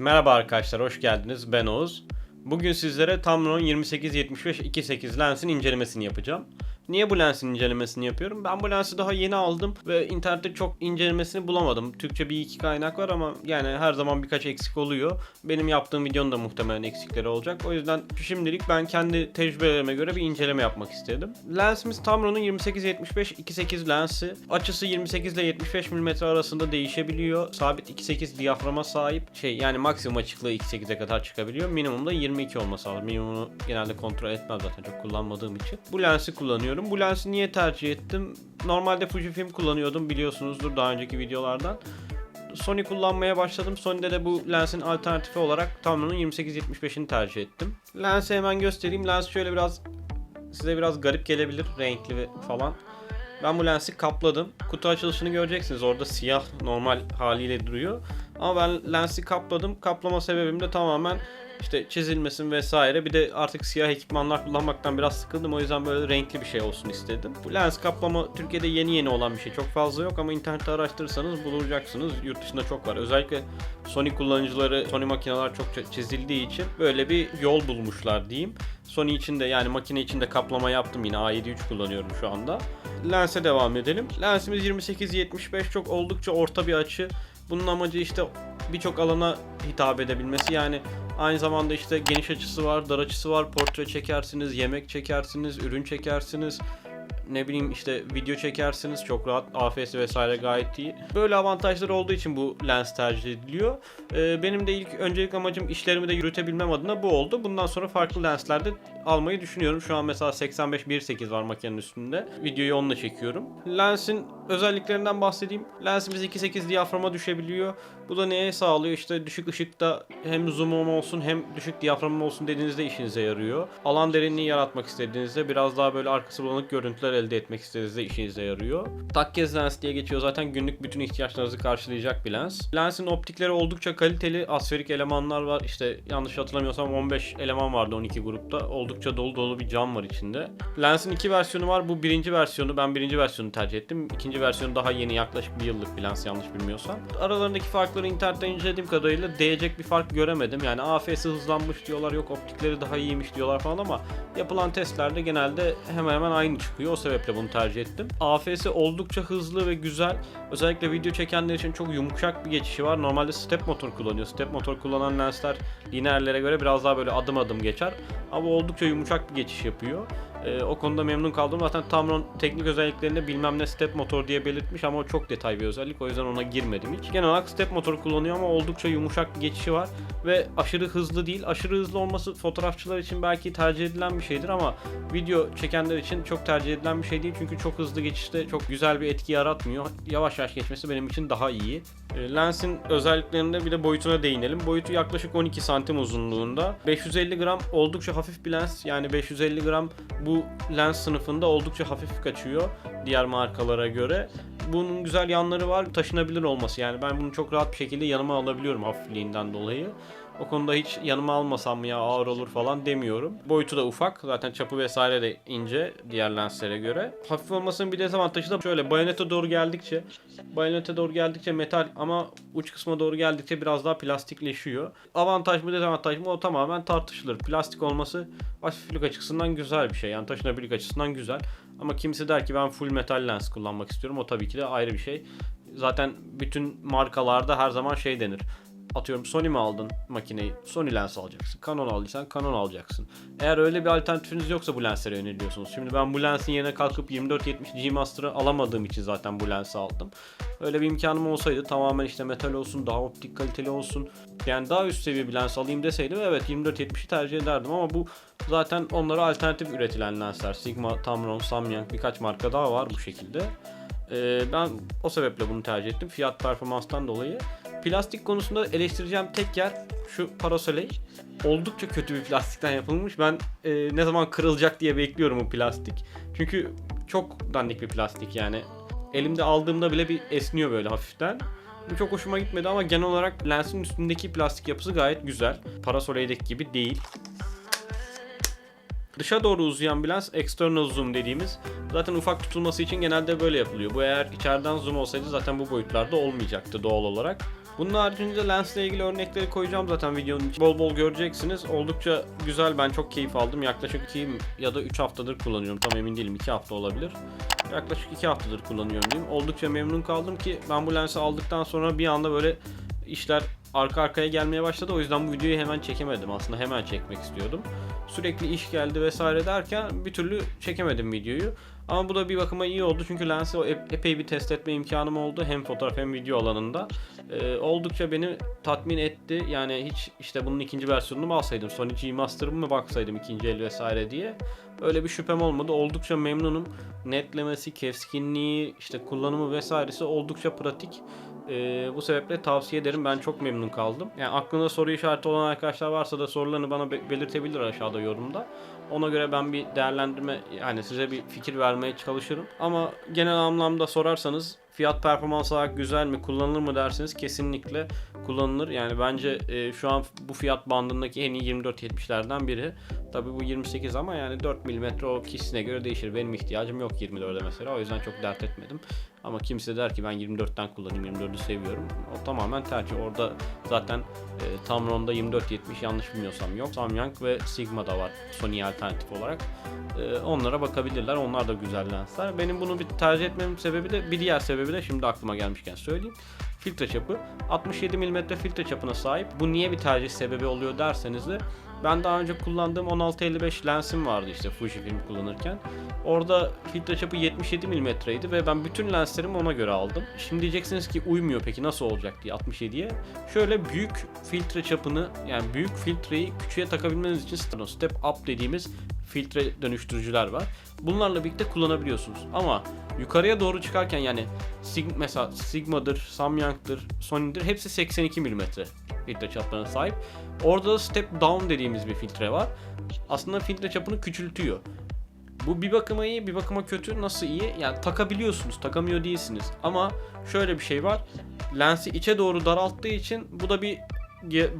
Merhaba arkadaşlar, hoş geldiniz. Ben Oğuz. Bugün sizlere Tamron 2875 2.8 lensin incelemesini yapacağım. Niye bu lensin incelemesini yapıyorum? Ben bu lensi daha yeni aldım ve internette çok incelemesini bulamadım. Türkçe bir iki kaynak var ama yani her zaman birkaç eksik oluyor. Benim yaptığım videonun da muhtemelen eksikleri olacak. O yüzden şimdilik ben kendi tecrübelerime göre bir inceleme yapmak istedim. Lensimiz Tamron'un 2875 2.8 lensi. Açısı 28 ile 75 mm arasında değişebiliyor. Sabit 2.8 diyaframa sahip. Şey yani maksimum açıklığı 2.8'e kadar çıkabiliyor. Minimumda 22 olması lazım. Minimumunu genelde kontrol etmem zaten çok kullanmadığım için. Bu lensi kullanıyorum. Bu lensi niye tercih ettim? Normalde Fujifilm kullanıyordum biliyorsunuzdur daha önceki videolardan. Sony kullanmaya başladım. Sony'de de bu lensin alternatifi olarak Tamron'un 28-75'ini tercih ettim. Lensi hemen göstereyim. Lens şöyle biraz size biraz garip gelebilir. Renkli falan. Ben bu lensi kapladım. Kutu açılışını göreceksiniz. Orada siyah normal haliyle duruyor. Ama ben lensi kapladım. Kaplama sebebim de tamamen işte çizilmesin vesaire. Bir de artık siyah ekipmanlar kullanmaktan biraz sıkıldım. O yüzden böyle renkli bir şey olsun istedim. Bu lens kaplama Türkiye'de yeni yeni olan bir şey. Çok fazla yok ama internette araştırırsanız bulacaksınız. Yurt dışında çok var. Özellikle Sony kullanıcıları, Sony makineler çok çizildiği için böyle bir yol bulmuşlar diyeyim. Sony için de yani makine için de kaplama yaptım yine A7 III kullanıyorum şu anda. Lense devam edelim. Lensimiz 28-75 çok oldukça orta bir açı. Bunun amacı işte birçok alana hitap edebilmesi. Yani aynı zamanda işte geniş açısı var, dar açısı var. Portre çekersiniz, yemek çekersiniz, ürün çekersiniz ne bileyim işte video çekersiniz çok rahat AFS vesaire gayet iyi. Böyle avantajları olduğu için bu lens tercih ediliyor. Ee, benim de ilk öncelik amacım işlerimi de yürütebilmem adına bu oldu. Bundan sonra farklı lenslerde almayı düşünüyorum. Şu an mesela 85 1.8 var makinenin üstünde. Videoyu onunla çekiyorum. Lensin özelliklerinden bahsedeyim. Lensimiz 2.8 diyaframa düşebiliyor. Bu da neye sağlıyor? İşte düşük ışıkta hem zoom'um olsun hem düşük diyaframım olsun dediğinizde işinize yarıyor. Alan derinliği yaratmak istediğinizde biraz daha böyle arkası bulanık görüntüler elde etmek istediğinizde işinize yarıyor. Takkez lens diye geçiyor. Zaten günlük bütün ihtiyaçlarınızı karşılayacak bir lens. Lensin optikleri oldukça kaliteli. Asferik elemanlar var. İşte yanlış hatırlamıyorsam 15 eleman vardı 12 grupta. Oldukça dolu dolu bir cam var içinde. Lensin iki versiyonu var. Bu birinci versiyonu. Ben birinci versiyonu tercih ettim. İkinci versiyonu daha yeni yaklaşık bir yıllık bir lens yanlış bilmiyorsam. Aralarındaki farkları internetten incelediğim kadarıyla değecek bir fark göremedim. Yani AFS hızlanmış diyorlar. Yok optikleri daha iyiymiş diyorlar falan ama yapılan testlerde genelde hemen hemen aynı çıkıyor. O sebeple bunu tercih ettim. AFS oldukça hızlı ve güzel. Özellikle video çekenler için çok yumuşak bir geçişi var. Normalde step motor kullanıyor. Step motor kullanan lensler lineerlere göre biraz daha böyle adım adım geçer. Ama oldukça yumuşak bir geçiş yapıyor. Ee, o konuda memnun kaldım. Zaten Tamron teknik özelliklerinde bilmem ne step motor diye belirtmiş ama o çok detay bir özellik. O yüzden ona girmedim hiç. Genel olarak step motor kullanıyor ama oldukça yumuşak bir geçişi var. Ve aşırı hızlı değil. Aşırı hızlı olması fotoğrafçılar için belki tercih edilen bir şeydir ama video çekenler için çok tercih edilen bir şey değil. Çünkü çok hızlı geçişte çok güzel bir etki yaratmıyor. Yavaş yavaş geçmesi benim için daha iyi. E, lensin özelliklerinde bir de boyutuna değinelim. Boyutu yaklaşık 12 santim uzunluğunda. 550 gram oldukça hafif bir lens. Yani 550 gram bu lens sınıfında oldukça hafif kaçıyor diğer markalara göre. Bunun güzel yanları var. Taşınabilir olması. Yani ben bunu çok rahat bir şekilde yanıma alabiliyorum hafifliğinden dolayı. O konuda hiç yanıma almasam mı ya ağır olur falan demiyorum. Boyutu da ufak. Zaten çapı vesaire de ince diğer lenslere göre. Hafif olmasının bir dezavantajı da şöyle bayonete doğru geldikçe bayonete doğru geldikçe metal ama uç kısma doğru geldikçe biraz daha plastikleşiyor. Avantaj mı dezavantaj mı o tamamen tartışılır. Plastik olması hafiflik açısından güzel bir şey. Yani taşınabilirlik açısından güzel. Ama kimisi der ki ben full metal lens kullanmak istiyorum. O tabii ki de ayrı bir şey. Zaten bütün markalarda her zaman şey denir atıyorum Sony mi aldın makineyi? Sony lens alacaksın. Canon aldıysan Canon alacaksın. Eğer öyle bir alternatifiniz yoksa bu lenslere yöneliyorsunuz. Şimdi ben bu lensin yerine kalkıp 2470 G Master'ı alamadığım için zaten bu lensi aldım. Öyle bir imkanım olsaydı tamamen işte metal olsun, daha optik kaliteli olsun. Yani daha üst seviye bir lens alayım deseydim evet 2470'i tercih ederdim ama bu zaten onlara alternatif üretilen lensler. Sigma, Tamron, Samyang birkaç marka daha var bu şekilde. Ee, ben o sebeple bunu tercih ettim. Fiyat performanstan dolayı. Plastik konusunda eleştireceğim tek yer şu Parasoleil. Oldukça kötü bir plastikten yapılmış. Ben e, ne zaman kırılacak diye bekliyorum bu plastik. Çünkü çok dandik bir plastik yani. Elimde aldığımda bile bir esniyor böyle hafiften. Bu çok hoşuma gitmedi ama genel olarak lensin üstündeki plastik yapısı gayet güzel. Parasoleil'deki gibi değil. Dışa doğru uzayan bir lens external zoom dediğimiz zaten ufak tutulması için genelde böyle yapılıyor. Bu eğer içeriden zoom olsaydı zaten bu boyutlarda olmayacaktı doğal olarak. Bunun haricinde lensle ilgili örnekleri koyacağım zaten videonun içine. Bol bol göreceksiniz. Oldukça güzel ben çok keyif aldım. Yaklaşık 2 ya da 3 haftadır kullanıyorum. Tam emin değilim 2 hafta olabilir. Yaklaşık 2 haftadır kullanıyorum diyeyim. Oldukça memnun kaldım ki ben bu lensi aldıktan sonra bir anda böyle işler arka arkaya gelmeye başladı. O yüzden bu videoyu hemen çekemedim. Aslında hemen çekmek istiyordum. Sürekli iş geldi vesaire derken bir türlü çekemedim videoyu. Ama bu da bir bakıma iyi oldu çünkü lensi epey bir test etme imkanım oldu hem fotoğraf hem video alanında. Ee, oldukça beni tatmin etti. Yani hiç işte bunun ikinci versiyonunu mu alsaydım, Sony G Master'ı mı baksaydım ikinci el vesaire diye. Öyle bir şüphem olmadı. Oldukça memnunum. Netlemesi, keskinliği, işte kullanımı vesairesi oldukça pratik. Ee, bu sebeple tavsiye ederim. Ben çok memnun kaldım. Yani aklında soru işareti olan arkadaşlar varsa da sorularını bana be- belirtebilir aşağıda yorumda. Ona göre ben bir değerlendirme yani size bir fikir vermeye çalışırım. Ama genel anlamda sorarsanız fiyat performans olarak güzel mi kullanılır mı derseniz kesinlikle kullanılır. Yani bence e, şu an bu fiyat bandındaki en iyi 24-70'lerden biri. Tabii bu 28 ama yani 4 mm o kişisine göre değişir. Benim ihtiyacım yok 24'e mesela. O yüzden çok dert etmedim. Ama kimse der ki ben 24'ten kullanayım 24'ü seviyorum. O tamamen tercih. Orada zaten e, Tamron'da 24-70 yanlış bilmiyorsam yok. Samyang ve Sigma da var Sony alternatif olarak. E, onlara bakabilirler. Onlar da güzel lensler. Benim bunu bir tercih etmemin sebebi de bir diğer sebebi de şimdi aklıma gelmişken söyleyeyim. Filtre çapı 67 mm filtre çapına sahip. Bu niye bir tercih sebebi oluyor derseniz de ben daha önce kullandığım 16-55 lensim vardı işte Fujifilm kullanırken. Orada filtre çapı 77 mm'ydi ve ben bütün lenslerimi ona göre aldım. Şimdi diyeceksiniz ki uymuyor peki nasıl olacak diye 67'ye. Şöyle büyük filtre çapını yani büyük filtreyi küçüğe takabilmeniz için step up dediğimiz filtre dönüştürücüler var. Bunlarla birlikte kullanabiliyorsunuz. Ama yukarıya doğru çıkarken yani Sig mesela Sigma'dır, Samyang'dır, Sony'dir hepsi 82 mm filtre çaplarına sahip. Orada da step down dediğimiz bir filtre var. Aslında filtre çapını küçültüyor. Bu bir bakıma iyi, bir bakıma kötü. Nasıl iyi? Yani takabiliyorsunuz, takamıyor değilsiniz. Ama şöyle bir şey var. Lensi içe doğru daralttığı için bu da bir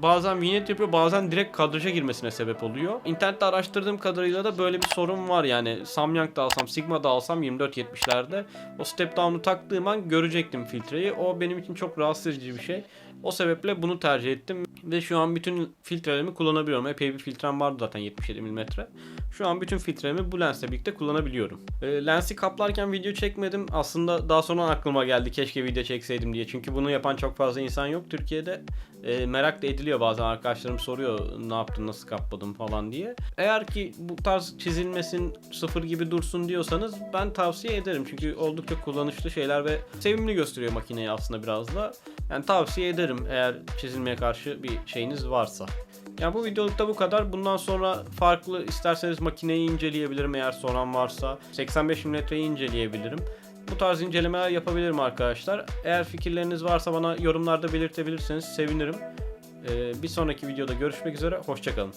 bazen vignette yapıyor, bazen direkt kadraja girmesine sebep oluyor. İnternette araştırdığım kadarıyla da böyle bir sorun var yani. Samyang'da alsam, Sigma'da alsam 24-70'lerde o step down'u taktığım an görecektim filtreyi. O benim için çok rahatsız edici bir şey. O sebeple bunu tercih ettim ve şu an bütün filtrelerimi kullanabiliyorum. Epey bir filtrem vardı zaten 77 mm. Şu an bütün filtrelerimi bu lensle birlikte kullanabiliyorum. E, lensi kaplarken video çekmedim. Aslında daha sonra aklıma geldi keşke video çekseydim diye. Çünkü bunu yapan çok fazla insan yok Türkiye'de. E, merak da ediliyor bazen arkadaşlarım soruyor ne yaptın nasıl kapladın falan diye. Eğer ki bu tarz çizilmesin sıfır gibi dursun diyorsanız ben tavsiye ederim. Çünkü oldukça kullanışlı şeyler ve sevimli gösteriyor makineyi aslında biraz da. Yani tavsiye ederim eğer çizilmeye karşı bir şeyiniz varsa. Yani bu videolukta bu kadar. Bundan sonra farklı isterseniz makineyi inceleyebilirim eğer soran varsa. 85 mm'yi inceleyebilirim. Bu tarz incelemeler yapabilirim arkadaşlar. Eğer fikirleriniz varsa bana yorumlarda belirtebilirseniz sevinirim. Ee, bir sonraki videoda görüşmek üzere. Hoşçakalın.